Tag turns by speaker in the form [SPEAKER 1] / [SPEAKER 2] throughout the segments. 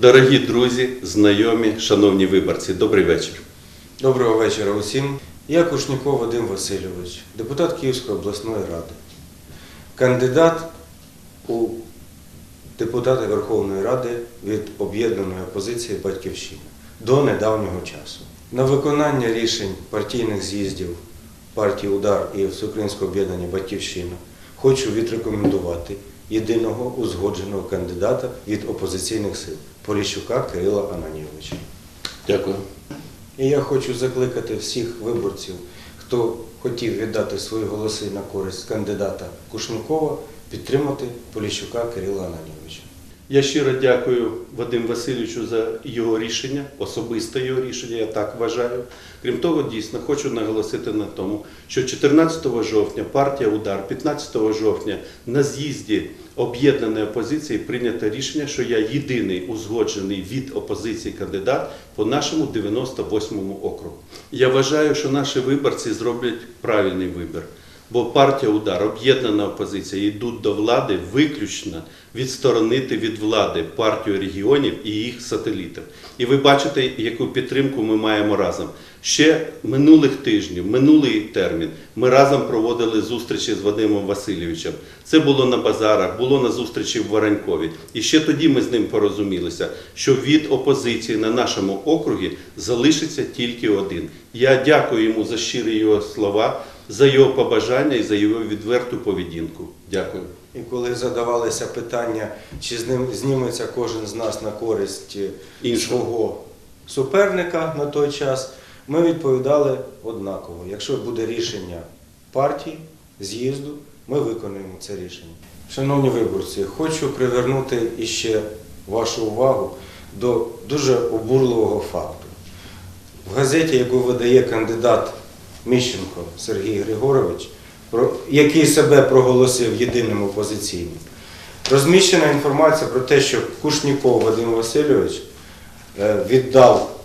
[SPEAKER 1] Дорогі друзі, знайомі, шановні виборці, добрий вечір.
[SPEAKER 2] Доброго вечора усім. Я Кушніков Вадим Васильович, депутат Київської обласної ради, кандидат у депутати Верховної Ради від об'єднаної опозиції Батьківщина до недавнього часу. На виконання рішень партійних з'їздів партії Удар і Всеукраїнського об'єднання Батьківщина хочу відрекомендувати єдиного узгодженого кандидата від опозиційних сил Поліщука Кирила Ананійовича.
[SPEAKER 1] Дякую.
[SPEAKER 2] І я хочу закликати всіх виборців, хто хотів віддати свої голоси на користь кандидата Кушнукова, підтримати Поліщука Кирила Ананійовича.
[SPEAKER 1] Я щиро дякую Вадиму Васильовичу за його рішення, особисте його рішення, я так вважаю. Крім того, дійсно хочу наголосити на тому, що 14 жовтня партія Удар, 15 жовтня на з'їзді об'єднаної опозиції прийнято рішення, що я єдиний узгоджений від опозиції кандидат по нашому 98-му округу. Я вважаю, що наші виборці зроблять правильний вибір. Бо партія удар, об'єднана опозиція йдуть до влади виключно відсторонити від влади партію регіонів і їх сателітів. І ви бачите, яку підтримку ми маємо разом. Ще минулих тижнів, минулий термін, ми разом проводили зустрічі з Вадимом Васильовичем. Це було на базарах, було на зустрічі в Воронькові. І ще тоді ми з ним порозумілися, що від опозиції на нашому округі залишиться тільки один. Я дякую йому за щирі його слова, за його побажання і за його відверту поведінку. Дякую.
[SPEAKER 2] І коли задавалися питання, чи з ним зніметься кожен з нас на користь е,
[SPEAKER 1] Іншого.
[SPEAKER 2] свого суперника на той час, ми відповідали однаково. Якщо буде рішення партії, з'їзду, ми виконуємо це рішення. Шановні виборці, хочу привернути іще вашу увагу до дуже обурливого факту. В газеті, яку видає кандидат Міщенко Сергій Григорович, який себе проголосив єдиним опозиційним, розміщена інформація про те, що Кушніков Вадим Васильович е, віддав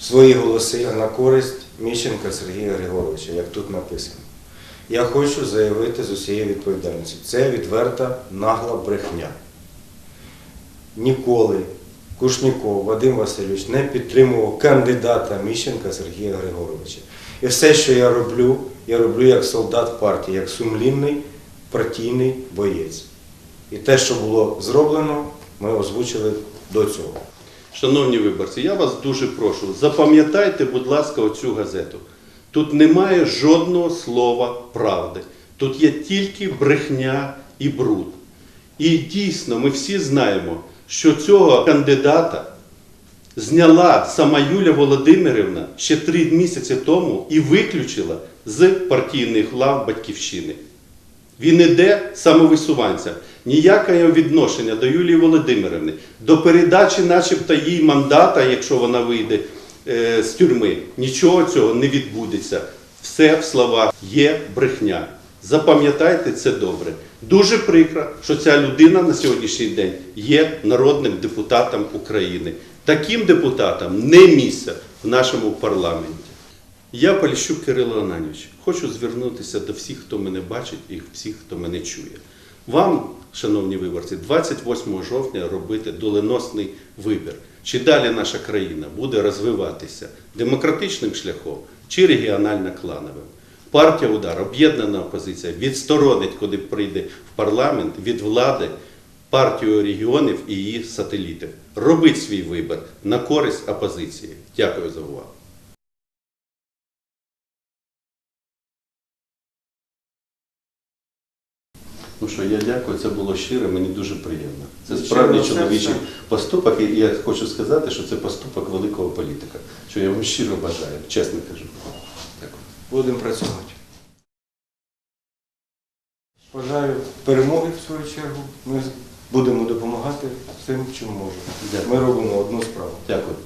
[SPEAKER 2] свої голоси на користь Міщенка Сергія Григоровича, як тут написано. Я хочу заявити з усією відповідальністю. Це відверта нагла брехня. Ніколи Кушніков Вадим Васильович не підтримував кандидата Міщенка Сергія Григоровича. І все, що я роблю, я роблю як солдат партії, як сумлінний партійний боєць. І те, що було зроблено, ми озвучили до цього.
[SPEAKER 1] Шановні виборці, я вас дуже прошу, запам'ятайте, будь ласка, оцю газету. Тут немає жодного слова правди. Тут є тільки брехня і бруд. І дійсно, ми всі знаємо, що цього кандидата зняла сама Юля Володимирівна ще три місяці тому і виключила з партійних лав Батьківщини. Він іде самовисуванця. Ніяке відношення до Юлії Володимирівни, до передачі, начебто, їй мандата, якщо вона вийде е, з тюрми, нічого цього не відбудеться. Все в словах є брехня. Запам'ятайте це добре. Дуже прикро, що ця людина на сьогоднішній день є народним депутатом України. Таким депутатам не місце в нашому парламенті. Я Поліщук Кирило Ананівич. Хочу звернутися до всіх, хто мене бачить, і всіх, хто мене чує. Вам, шановні виборці, 28 жовтня робити доленосний вибір. Чи далі наша країна буде розвиватися демократичним шляхом чи регіонально-клановим? Партія Удар, об'єднана опозиція, відсторонить, коли прийде в парламент від влади партію регіонів і її сателітів. Робить свій вибір на користь опозиції. Дякую за увагу. Ну що, я дякую, це було щиро, мені дуже приємно. Це справді чоловічий поступок, і я хочу сказати, що це поступок великого політика, що я вам щиро бажаю, чесно кажу.
[SPEAKER 2] Будемо працювати. Бажаю перемоги в свою чергу. Ми будемо допомагати всім, чим можемо. Ми робимо одну справу.
[SPEAKER 1] Дякую.